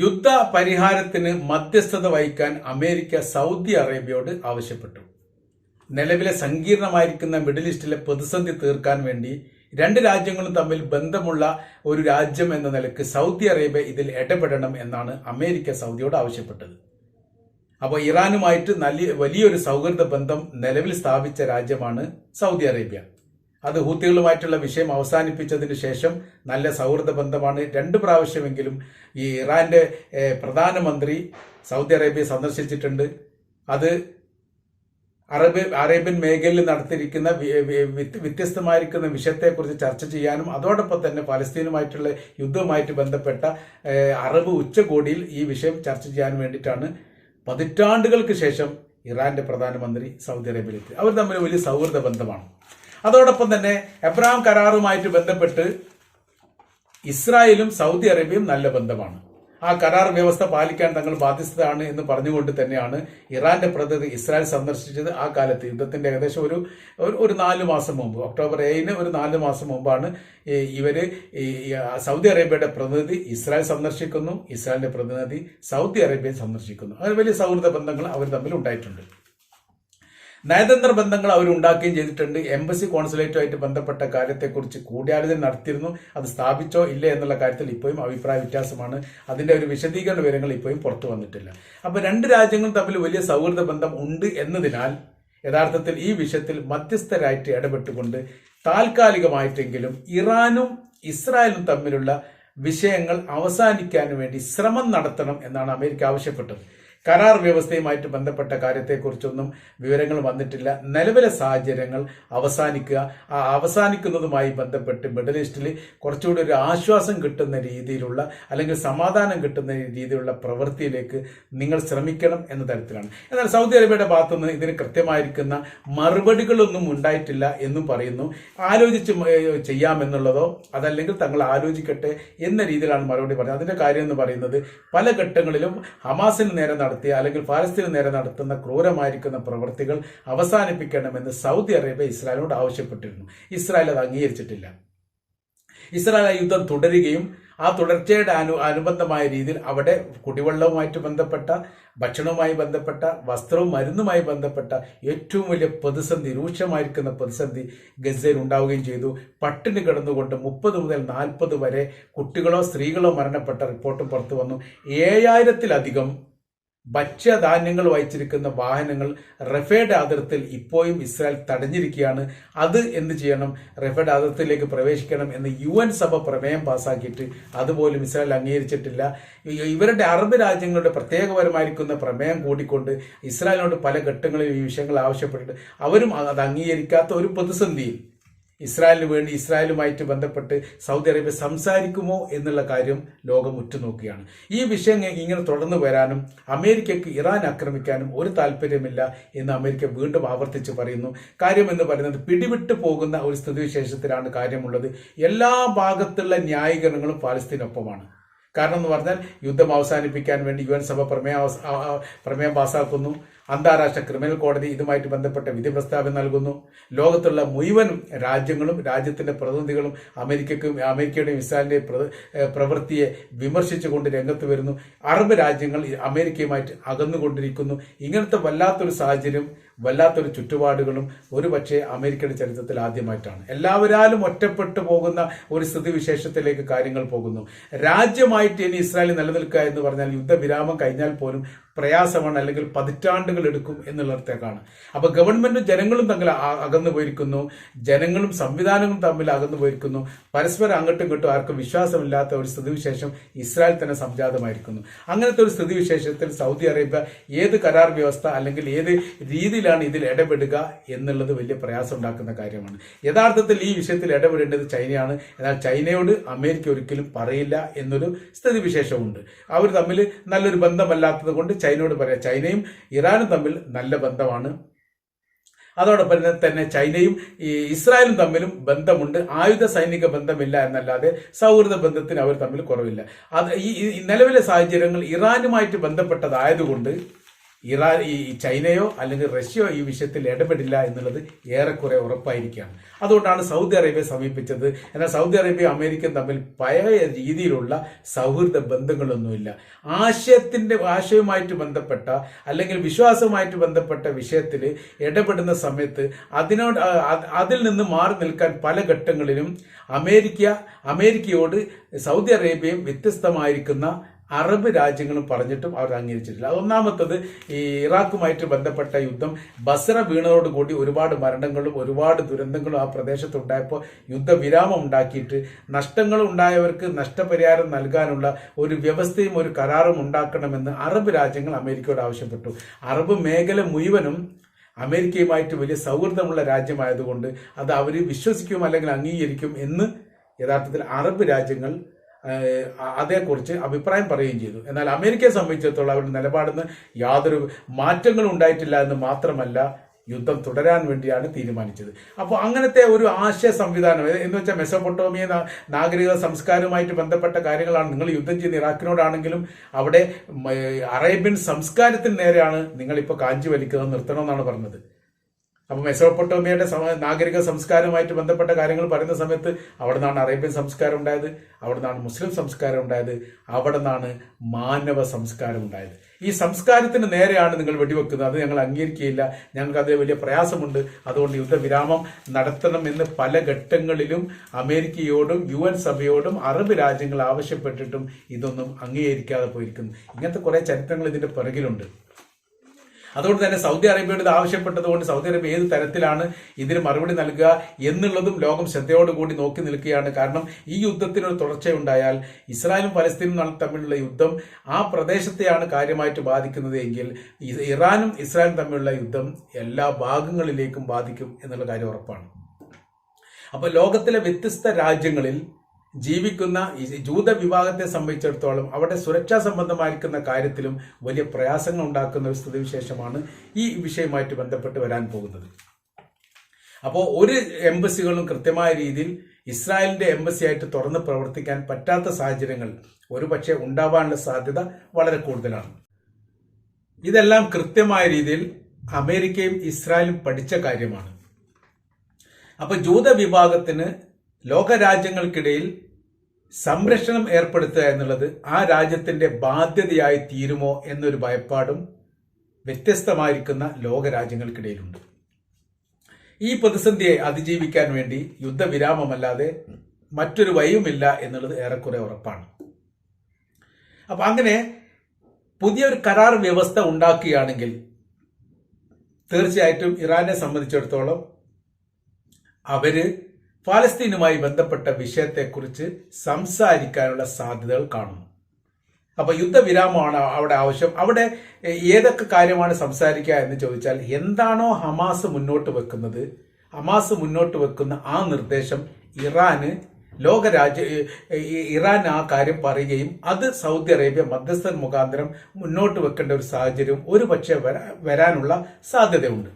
യുദ്ധ പരിഹാരത്തിന് മധ്യസ്ഥത വഹിക്കാൻ അമേരിക്ക സൗദി അറേബ്യയോട് ആവശ്യപ്പെട്ടു. നിലവിലെ സങ്കീർണമായിരിക്കുന്ന മിഡിൽ ഈസ്റ്റിലെ പ്രതിസന്ധി തീർക്കാൻ വേണ്ടി രണ്ട് രാജ്യങ്ങളും തമ്മിൽ ബന്ധമുള്ള ഒരു രാജ്യം എന്ന നിലയ്ക്ക് സൗദി അറേബ്യ ഇതിൽ ഇടപെടണം എന്നാണ് അമേരിക്ക സൗദിയോട് ആവശ്യപ്പെട്ടത്. അപ്പോൾ ഇറാനുമായിട്ട് വലിയൊരു സൗഹൃദ ബന്ധം നിലവിൽ സ്ഥാപിച്ച രാജ്യമാണ് സൗദി അറേബ്യ. അത് ഹൂത്തികളുമായിട്ടുള്ള വിഷയം അവസാനിപ്പിച്ചതിന് ശേഷം നല്ല സൗഹൃദ ബന്ധമാണ്. രണ്ട് പ്രാവശ്യമെങ്കിലും ഈ ഇറാന്റെ പ്രധാനമന്ത്രി സൗദി അറേബ്യ സന്ദർശിച്ചിട്ടുണ്ട്. അത് അറബ് അറേബ്യൻ മേഖലയിൽ നടത്തിയിരിക്കുന്ന വ്യത്യസ്തമായിരിക്കുന്ന വിഷയത്തെക്കുറിച്ച് ചർച്ച ചെയ്യാനും അതോടൊപ്പം തന്നെ പലസ്തീനുമായിട്ടുള്ള യുദ്ധവുമായിട്ട് ബന്ധപ്പെട്ട അറബ് ഉച്ചകോടിയിൽ ഈ വിഷയം ചർച്ച ചെയ്യാൻ വേണ്ടിയിട്ടാണ് പതിറ്റാണ്ടുകൾക്ക് ശേഷം ഇറാന്റെ പ്രധാനമന്ത്രി സൗദി അറേബ്യയിലെത്തി അവർ തമ്മിൽ വലിയ സൗഹൃദ ബന്ധമാണ്. അതോടൊപ്പം തന്നെ എബ്രഹാം കരാറുമായിട്ട് ബന്ധപ്പെട്ട് ഇസ്രായേലും സൗദി അറേബ്യയും നല്ല ബന്ധമാണ്. ആ കരാർ വ്യവസ്ഥ പാലിക്കാൻ തങ്ങൾ ബാധ്യസ്ഥരാണ് എന്ന് പറഞ്ഞുകൊണ്ട് തന്നെയാണ് ഇറാന്റെ പ്രതിനിധി ഇസ്രായേൽ സന്ദർശിച്ചത് ആ കാലത്ത്. യുദ്ധത്തിന്റെ ഏകദേശം ഒരു ഒരു- നാല് മാസം മുമ്പ്. ഒക്ടോബർ ഏഴിന് ഒരു നാല് മാസം മുമ്പാണ് ഇവർ സൗദി അറേബ്യയുടെ പ്രതിനിധി ഇസ്രായേൽ സന്ദർശിക്കുന്നു ഇസ്രായേലിന്റെ പ്രതിനിധി സൗദി അറേബ്യയെ സന്ദർശിക്കുന്നു. അങ്ങനെ വലിയ സൗഹൃദ ബന്ധങ്ങൾ അവർ തമ്മിൽ ഉണ്ടായിട്ടുണ്ട്. നയതന്ത്ര ബന്ധങ്ങൾ അവർ ഉണ്ടാക്കുകയും ചെയ്തിട്ടുണ്ട്. എംബസി കോൺസുലേറ്റുമായിട്ട് ബന്ധപ്പെട്ട കാര്യത്തെക്കുറിച്ച് കൂടിയാലോചന നടത്തിയിരുന്നു. അത് സ്ഥാപിച്ചോ ഇല്ലേ എന്നുള്ള കാര്യത്തിൽ ഇപ്പോഴും അഭിപ്രായ വ്യത്യാസമാണ്. അതിന്റെ ഒരു വിശദീകരണ വിവരങ്ങൾ ഇപ്പോഴും പുറത്തു വന്നിട്ടില്ല. അപ്പോൾ രണ്ട് രാജ്യങ്ങൾ തമ്മിൽ വലിയ സൗഹൃദ ബന്ധം ഉണ്ട് എന്നതിനാൽ യഥാർത്ഥത്തിൽ ഈ വിഷയത്തിൽ മധ്യസ്ഥരായിട്ട് ഇടപെട്ടുകൊണ്ട് താൽക്കാലികമായിട്ടെങ്കിലും ഇറാനും ഇസ്രായേലും തമ്മിലുള്ള വിഷയങ്ങൾ അവസാനിക്കാൻ വേണ്ടി ശ്രമം നടത്തണം എന്നാണ് അമേരിക്ക ആവശ്യപ്പെട്ടത്. കരാർ വ്യവസ്ഥയുമായിട്ട് ബന്ധപ്പെട്ട കാര്യത്തെക്കുറിച്ചൊന്നും വിവരങ്ങൾ വന്നിട്ടില്ല. നിലവിലെ സാഹചര്യങ്ങൾ അവസാനിക്കുക ആ അവസാനിക്കുന്നതുമായി ബന്ധപ്പെട്ട് മിഡിൽ ഈസ്റ്റിൽ കുറച്ചുകൂടി ഒരു ആശ്വാസം കിട്ടുന്ന രീതിയിലുള്ള അല്ലെങ്കിൽ സമാധാനം കിട്ടുന്ന രീതിയിലുള്ള പ്രവൃത്തിയിലേക്ക് നിങ്ങൾ ശ്രമിക്കണം എന്ന തരത്തിലാണ്. എന്നാൽ സൗദി അറേബ്യയുടെ ഭാഗത്തുനിന്ന് ഇതിന് കൃത്യമായിരിക്കുന്ന മറുപടികളൊന്നും ഉണ്ടായിട്ടില്ല എന്നും പറയുന്നു. ആലോചിച്ച് ചെയ്യാമെന്നുള്ളതോ അതല്ലെങ്കിൽ തങ്ങൾ ആലോചിക്കട്ടെ എന്ന രീതിയിലാണ് മറുപടി പറഞ്ഞത്. അതിന്റെ കാര്യം എന്ന് പറയുന്നത് പല ഘട്ടങ്ങളിലും ഹമാസിന് നേരെ നടത്തിയ അല്ലെങ്കിൽ ഫലസ്തീന് നേരെ നടത്തുന്ന ക്രൂരമായിരിക്കുന്ന പ്രവൃത്തികൾ അവസാനിപ്പിക്കണമെന്ന് സൗദി അറേബ്യ ഇസ്രായേലിനോട് ആവശ്യപ്പെട്ടിരുന്നു. ഇസ്രായേൽ അത് അംഗീകരിച്ചിട്ടില്ല. ഇസ്രായേൽ യുദ്ധം തുടരുകയും ആ തുടർച്ചയുടെ അനു അനുബന്ധമായ രീതിയിൽ അവിടെ കുടിവെള്ളവുമായിട്ട് ബന്ധപ്പെട്ട ഭക്ഷണവുമായി ബന്ധപ്പെട്ട വസ്ത്രവും മരുന്നുമായി ബന്ധപ്പെട്ട ഏറ്റവും വലിയ പ്രതിസന്ധി രൂക്ഷമായിരിക്കുന്ന പ്രതിസന്ധി ഗസയിൽ ഉണ്ടാവുകയും ചെയ്തു. പട്ടിണി കിടന്നുകൊണ്ട് മുപ്പത് മുതൽ നാൽപ്പത് വരെ കുട്ടികളോ സ്ത്രീകളോ മരണപ്പെട്ട റിപ്പോർട്ടും പുറത്തു വന്നു. ഏഴായിരത്തിലധികം ഭക്ഷ്യധാന്യങ്ങൾ വഹിച്ചിരിക്കുന്ന വാഹനങ്ങൾ റഫേഡ് അതിർത്തിയിൽ ഇപ്പോഴും ഇസ്രായേൽ തടഞ്ഞിരിക്കുകയാണ്. അത് എന്ത് ചെയ്യണം? റഫേഡ് അതിർത്തിയിലേക്ക് പ്രവേശിക്കണം എന്ന് യു എൻ സഭ പ്രമേയം പാസ്സാക്കിയിട്ട് അതുപോലും ഇസ്രായേൽ അംഗീകരിച്ചിട്ടില്ല. ഇവരുടെ അറബ് രാജ്യങ്ങളുടെ പ്രത്യേകപരമായിരിക്കുന്ന പ്രമേയം കൂടിക്കൊണ്ട് ഇസ്രായേലിനോട് പല ഘട്ടങ്ങളിൽ ഈ വിഷയങ്ങൾ ആവശ്യപ്പെട്ടിട്ട് അവരും അത് അംഗീകരിക്കാത്ത ഒരു പ്രതിസന്ധിയിൽ ഇസ്രായേലിന് വേണ്ടി ഇസ്രായേലുമായിട്ട് ബന്ധപ്പെട്ട് സൗദി അറേബ്യ സംസാരിക്കുമോ എന്നുള്ള കാര്യം ലോകം ഉറ്റുനോക്കുകയാണ്. ഈ വിഷയം ഇങ്ങനെ തുടർന്നു വരാനും അമേരിക്കയ്ക്ക് ഇറാൻ ആക്രമിക്കാനും ഒരു താല്പര്യമില്ല എന്ന് അമേരിക്ക വീണ്ടും ആവർത്തിച്ച് പറയുന്നു. കാര്യം എന്ന് പറയുന്നത് പിടിവിട്ടു പോകുന്ന ഒരു സ്ഥിതിവിശേഷത്തിലാണ് കാര്യമുള്ളത്. എല്ലാ ഭാഗത്തുള്ള ന്യായീകരണങ്ങളും പാലസ്തീനൊപ്പമാണ്. കാരണം എന്ന് പറഞ്ഞാൽ യുദ്ധം അവസാനിപ്പിക്കാൻ വേണ്ടി യു എൻ സഭ പ്രമേയം പ്രമേയം പാസാക്കുന്നു. അന്താരാഷ്ട്ര ക്രിമിനൽ കോടതി ഇതുമായിട്ട് ബന്ധപ്പെട്ട വിധി പ്രസ്താവന നൽകുന്നു. ലോകത്തുള്ള മുഴുവൻ രാജ്യങ്ങളും രാജ്യത്തിന്റെ പ്രതിനിധികളും അമേരിക്കക്കും അമേരിക്കയുടെയും ഇസ്രായേലിന്റെയും പ്രവൃത്തിയെ വിമർശിച്ചുകൊണ്ട് രംഗത്ത് വരുന്നു. അറബ് രാജ്യങ്ങൾ അമേരിക്കയുമായിട്ട് അകന്നുകൊണ്ടിരിക്കുന്നു. ഇങ്ങനത്തെ വല്ലാത്തൊരു സാഹചര്യം വല്ലാത്തൊരു ചുറ്റുപാടുകളും ഒരുപക്ഷെ അമേരിക്കയുടെ ചരിത്രത്തിൽ ആദ്യമായിട്ടാണ്. എല്ലാവരാലും ഒറ്റപ്പെട്ടു പോകുന്ന ഒരു സ്ഥിതിവിശേഷത്തിലേക്ക് കാര്യങ്ങൾ പോകുന്നു. രാജ്യമായിട്ട് ഇനി ഇസ്രായേൽ നിലനിൽക്കുക എന്ന് പറഞ്ഞാൽ യുദ്ധവിരാമം കഴിഞ്ഞാൽ പോലും പ്രയാസമാണ്. അല്ലെങ്കിൽ പതിറ്റാണ്ടുകൾ എടുക്കും എന്നുള്ളിടത്തേക്കാണ്. അപ്പോൾ ഗവൺമെന്റും ജനങ്ങളും തമ്മിൽ അകന്നു പോയിരിക്കുന്നു. ജനങ്ങളും സംവിധാനങ്ങളും തമ്മിൽ അകന്നു പോയിരിക്കുന്നു. പരസ്പരം അങ്ങോട്ടും ഇങ്ങോട്ടും ആർക്കും വിശ്വാസമില്ലാത്ത ഒരു സ്ഥിതിവിശേഷം ഇസ്രായേൽ തന്നെ സംജാതമായിരിക്കുന്നു. അങ്ങനത്തെ ഒരു സ്ഥിതിവിശേഷത്തിൽ സൗദി അറേബ്യ ഏത് കരാർ വ്യവസ്ഥ അല്ലെങ്കിൽ ഏത് രീതിയിലാണ് ഇതിൽ ഇടപെടുക എന്നുള്ളത് വലിയ പ്രയാസം ഉണ്ടാക്കുന്ന കാര്യമാണ്. യഥാർത്ഥത്തിൽ ഈ വിഷയത്തിൽ ഇടപെടേണ്ടത് ചൈനയാണ്. എന്നാൽ ചൈനയോട് അമേരിക്ക ഒരിക്കലും പറയില്ല എന്നൊരു സ്ഥിതിവിശേഷമുണ്ട്. അവർ തമ്മിൽ നല്ലൊരു ബന്ധമല്ലാത്തത് കൊണ്ട് ചൈനയോട് പറയാം. ചൈനയും ഇറാനും തമ്മിൽ നല്ല ബന്ധമാണ്. അതോടൊപ്പം തന്നെ ചൈനയും ഈ ഇസ്രായേലും തമ്മിലും ബന്ധമുണ്ട്. ആയുധ സൈനിക ബന്ധമില്ല എന്നല്ലാതെ സൗഹൃദ ബന്ധത്തിന് അവർ തമ്മിൽ കുറവില്ല. അത് ഈ നിലവിലെ സാഹചര്യങ്ങൾ ഇറാനുമായിട്ട് ബന്ധപ്പെട്ടതായതുകൊണ്ട് ഇറാൻ ഈ ചൈനയോ അല്ലെങ്കിൽ റഷ്യയോ ഈ വിഷയത്തിൽ ഇടപെടില്ല എന്നുള്ളത് ഏറെക്കുറെ ഉറപ്പായിരിക്കുകയാണ്. അതുകൊണ്ടാണ് സൗദി അറേബ്യ സമീപിച്ചത്. എന്നാൽ സൗദി അറേബ്യ അമേരിക്കയും തമ്മിൽ പഴയ രീതിയിലുള്ള സൗഹൃദ ബന്ധങ്ങളൊന്നുമില്ല. ആശയത്തിന്റെ ആശയവുമായിട്ട് ബന്ധപ്പെട്ട അല്ലെങ്കിൽ വിശ്വാസവുമായിട്ട് ബന്ധപ്പെട്ട വിഷയത്തിൽ ഇടപെടുന്ന സമയത്ത് അതിനോട് അതിൽ നിന്ന് മാറി നിൽക്കാൻ പല ഘട്ടങ്ങളിലും അമേരിക്ക അമേരിക്കയോട് സൗദി അറേബ്യയും വ്യത്യസ്തമായിരിക്കുന്ന അറബ് രാജ്യങ്ങളും പറഞ്ഞിട്ടും അവർ അംഗീകരിച്ചിട്ടില്ല. ഒന്നാമത്തത് ഈ ഇറാഖുമായിട്ട് ബന്ധപ്പെട്ട യുദ്ധം ബസറ വീണതോടുകൂടി ഒരുപാട് മരണങ്ങളും ഒരുപാട് ദുരന്തങ്ങളും ആ പ്രദേശത്തുണ്ടായപ്പോൾ യുദ്ധവിരാമം ഉണ്ടാക്കിയിട്ട് നഷ്ടങ്ങൾ ഉണ്ടായവർക്ക് നഷ്ടപരിഹാരം നൽകാനുള്ള ഒരു വ്യവസ്ഥയും ഒരു കരാറും ഉണ്ടാക്കണമെന്ന് അറബ് രാജ്യങ്ങൾ അമേരിക്കയോട് ആവശ്യപ്പെട്ടു. അറബ് മേഖല മുഴുവനും അമേരിക്കയുമായിട്ട് വലിയ സൗഹൃദമുള്ള രാജ്യമായതുകൊണ്ട് അത് അവർ വിശ്വസിക്കും അല്ലെങ്കിൽ അംഗീകരിക്കും എന്ന് യഥാർത്ഥത്തിൽ അറബ് രാജ്യങ്ങൾ അതേക്കുറിച്ച് അഭിപ്രായം പറയുകയും ചെയ്തു. എന്നാൽ അമേരിക്കയെ സംബന്ധിച്ചിടത്തോളം അവരുടെ നിലപാടിന് യാതൊരു മാറ്റങ്ങളും ഉണ്ടായിട്ടില്ല എന്ന് മാത്രമല്ല യുദ്ധം തുടരാൻ വേണ്ടിയാണ് തീരുമാനിച്ചത്. അപ്പോൾ അങ്ങനത്തെ ഒരു ആശയ സംവിധാനം എന്ന് വെച്ചാൽ മെസ്സോപ്പൊട്ടോമിയ നാഗരിക സംസ്കാരവുമായിട്ട് ബന്ധപ്പെട്ട കാര്യങ്ങളാണ് നിങ്ങൾ യുദ്ധം ചെയ്യുന്ന ഇറാഖിനോടാണെങ്കിലും അവിടെ അറേബ്യൻ സംസ്കാരത്തിന് നേരെയാണ് നിങ്ങളിപ്പോൾ കാഞ്ചി വലിക്കുന്നത് നിർത്തണമെന്നാണ് പറഞ്ഞത്. അപ്പൊ മെസോപ്പൊട്ടോമിയയുടെ നാഗരിക സംസ്കാരവുമായിട്ട് ബന്ധപ്പെട്ട കാര്യങ്ങൾ പറയുന്ന സമയത്ത് അവിടെ നിന്നാണ് അറേബ്യൻ സംസ്കാരം ഉണ്ടായത് അവിടെ നിന്നാണ് മുസ്ലിം സംസ്കാരം ഉണ്ടായത് അവിടെ നിന്നാണ് മാനവ സംസ്കാരം ഉണ്ടായത്. ഈ സംസ്കാരത്തിന് നേരെയാണ് നിങ്ങൾ വെടിവെക്കുന്നത്. അത് ഞങ്ങൾ അംഗീകരിക്കുകയില്ല. ഞങ്ങൾക്ക് അത് വലിയ പ്രയാസമുണ്ട്. അതുകൊണ്ട് യുദ്ധവിരാമം നടത്തണമെന്ന് പല ഘട്ടങ്ങളിലും അമേരിക്കയോടും യു എൻ സഭയോടും അറബ് രാജ്യങ്ങൾ ആവശ്യപ്പെട്ടിട്ടും ഇതൊന്നും അംഗീകരിക്കാതെ പോയിരിക്കുന്നു. ഇങ്ങനത്തെ കുറെ ചരിത്രങ്ങൾ ഇതിന്റെ പിറകിലുണ്ട്. അതുകൊണ്ട് തന്നെ സൗദി അറേബ്യയോട് ആവശ്യപ്പെട്ടതുകൊണ്ട് സൗദി അറേബ്യ ഏത് തരത്തിലാണ് ഇതിന് മറുപടി നൽകുക എന്നുള്ളതും ലോകം ശ്രദ്ധയോടുകൂടി നോക്കി നിൽക്കുകയാണ്. കാരണം ഈ യുദ്ധത്തിനൊരു തുടർച്ചയുണ്ടായാൽ ഇസ്രായേലും പലസ്തീനും തമ്മിലുള്ള യുദ്ധം ആ പ്രദേശത്തെയാണ് കാര്യമായിട്ട് ബാധിക്കുന്നത് എങ്കിൽ ഇറാനും ഇസ്രായേലും തമ്മിലുള്ള യുദ്ധം എല്ലാ ഭാഗങ്ങളിലേക്കും ബാധിക്കും എന്നുള്ള കാര്യം ഉറപ്പാണ്. അപ്പോൾ ലോകത്തിലെ വ്യത്യസ്ത രാജ്യങ്ങളിൽ ജീവിക്കുന്ന ഈ ജൂത വിഭാഗത്തെ സംബന്ധിച്ചിടത്തോളം അവരുടെ സുരക്ഷാ സംബന്ധമായിരിക്കുന്ന കാര്യത്തിലും വലിയ പ്രയാസങ്ങൾ ഉണ്ടാക്കുന്ന ഒരു സ്ഥിതിവിശേഷമാണ് ഈ വിഷയവുമായിട്ട് ബന്ധപ്പെട്ട് വരാൻ പോകുന്നത്. അപ്പോൾ ഒരു എംബസികളും കൃത്യമായ രീതിയിൽ ഇസ്രായേലിന്റെ എംബസി ആയിട്ട് തുറന്ന് പ്രവർത്തിക്കാൻ പറ്റാത്ത സാഹചര്യങ്ങൾ ഒരുപക്ഷെ ഉണ്ടാവാനുള്ള സാധ്യത വളരെ കൂടുതലാണ്. ഇതെല്ലാം കൃത്യമായ രീതിയിൽ അമേരിക്കയും ഇസ്രായേലും പഠിച്ച കാര്യമാണ്. അപ്പൊ ജൂത വിഭാഗത്തിന് ലോകരാജ്യങ്ങൾക്കിടയിൽ സംരക്ഷണം ഏർപ്പെടുത്തുക എന്നുള്ളത് ആ രാജ്യത്തിന്റെ ബാധ്യതയായി തീരുമോ എന്നൊരു ഭയപ്പാടും വ്യത്യസ്തമായിരിക്കുന്ന ലോകരാജ്യങ്ങൾക്കിടയിലുണ്ട്. ഈ പ്രതിസന്ധിയെ അതിജീവിക്കാൻ വേണ്ടി യുദ്ധവിരാമമല്ലാതെ മറ്റൊരു വഴിയുമില്ല എന്നുള്ളത് ഏറെക്കുറെ ഉറപ്പാണ്. അപ്പൊ അങ്ങനെ പുതിയൊരു കരാർ വ്യവസ്ഥ ഉണ്ടാക്കുകയാണെങ്കിൽ തീർച്ചയായിട്ടും ഇറാനെ സംബന്ധിച്ചിടത്തോളം അവർ ഫലസ്തീനുമായി ബന്ധപ്പെട്ട വിഷയത്തെക്കുറിച്ച് സംസാരിക്കാനുള്ള സാധ്യതകൾ കാണുന്നു. അപ്പൊ യുദ്ധവിരാമമാണ് അവിടെ ആവശ്യം. അവിടെ ഏതൊക്കെ കാര്യമാണ് സംസാരിക്കുക എന്ന് ചോദിച്ചാൽ എന്താണോ ഹമാസ് മുന്നോട്ട് വെക്കുന്നത് ഹമാസ് മുന്നോട്ട് വെക്കുന്ന ആ നിർദ്ദേശം ഇറാന് ലോകരാജ്യ ഇറാൻ ആ കാര്യം പറയുകയും അത് സൗദി അറേബ്യ മധ്യസ്ഥൻ മുഖാന്തരം മുന്നോട്ട് വെക്കേണ്ട ഒരു സാഹചര്യം ഒരുപക്ഷെ വരാനുള്ള സാധ്യതയുണ്ട്.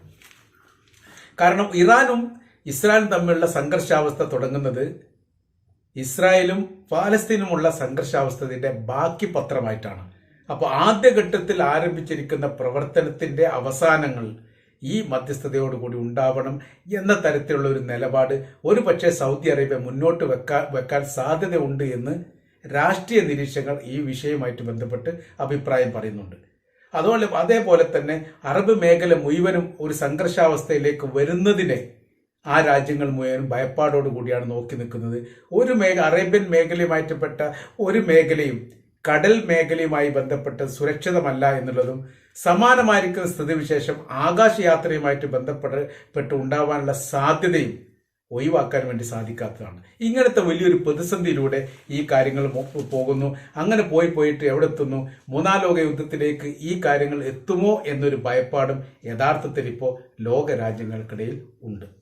കാരണം ഇറാനും ഇസ്രായേലും തമ്മിലുള്ള സംഘർഷാവസ്ഥ തുടങ്ങുന്നത് ഇസ്രായേലും പാലസ്തീനുമുള്ള സംഘർഷാവസ്ഥയുടെ ബാക്കി പത്രമായിട്ടാണ്. അപ്പോൾ ആദ്യഘട്ടത്തിൽ ആരംഭിച്ചിരിക്കുന്ന പ്രവർത്തനത്തിന്റെ അവസാനങ്ങൾ ഈ മധ്യസ്ഥതയോടുകൂടി ഉണ്ടാവണം എന്ന തരത്തിലുള്ള ഒരു നിലപാട് ഒരു പക്ഷേ സൗദി അറേബ്യ മുന്നോട്ട് വെക്കാൻ വെക്കാൻ സാധ്യതയുണ്ട് എന്ന് രാഷ്ട്രീയ നിരീക്ഷകർ ഈ വിഷയവുമായിട്ട് ബന്ധപ്പെട്ട് അഭിപ്രായം പറയുന്നുണ്ട്. അതുപോലെ അതേപോലെ തന്നെ അറബ് മേഖല മുഴുവനും ഒരു സംഘർഷാവസ്ഥയിലേക്ക് വരുന്നതിനെ ആ രാജ്യങ്ങൾ മുഴുവൻ ഭയപ്പാടോടു കൂടിയാണ് നോക്കി നിൽക്കുന്നത്. ഒരു മേഖ അറേബ്യൻ മേഖലയുമായിട്ടപ്പെട്ട ഒരു മേഖലയും കടൽ മേഖലയുമായി ബന്ധപ്പെട്ട് സുരക്ഷിതമല്ല എന്നുള്ളതും സമാനമായിരിക്കുന്ന സ്ഥിതിവിശേഷം ആകാശയാത്രയുമായിട്ട് ബന്ധപ്പെട്ട് ഉണ്ടാവാനുള്ള സാധ്യതയും ഒഴിവാക്കാൻ വേണ്ടി സാധിക്കാത്തതാണ്. ഇങ്ങനത്തെ വലിയൊരു പ്രതിസന്ധിയിലൂടെ ഈ കാര്യങ്ങൾ പോകുന്നു. അങ്ങനെ പോയി പോയിട്ട് എവിടെ എത്തുന്നു മൂന്നാം ലോക യുദ്ധത്തിലേക്ക് ഈ കാര്യങ്ങൾ എത്തുമോ എന്നൊരു ഭയപ്പാടും യഥാർത്ഥത്തിൽ ഇപ്പോൾ ലോകരാജ്യങ്ങൾക്കിടയിൽ ഉണ്ട്.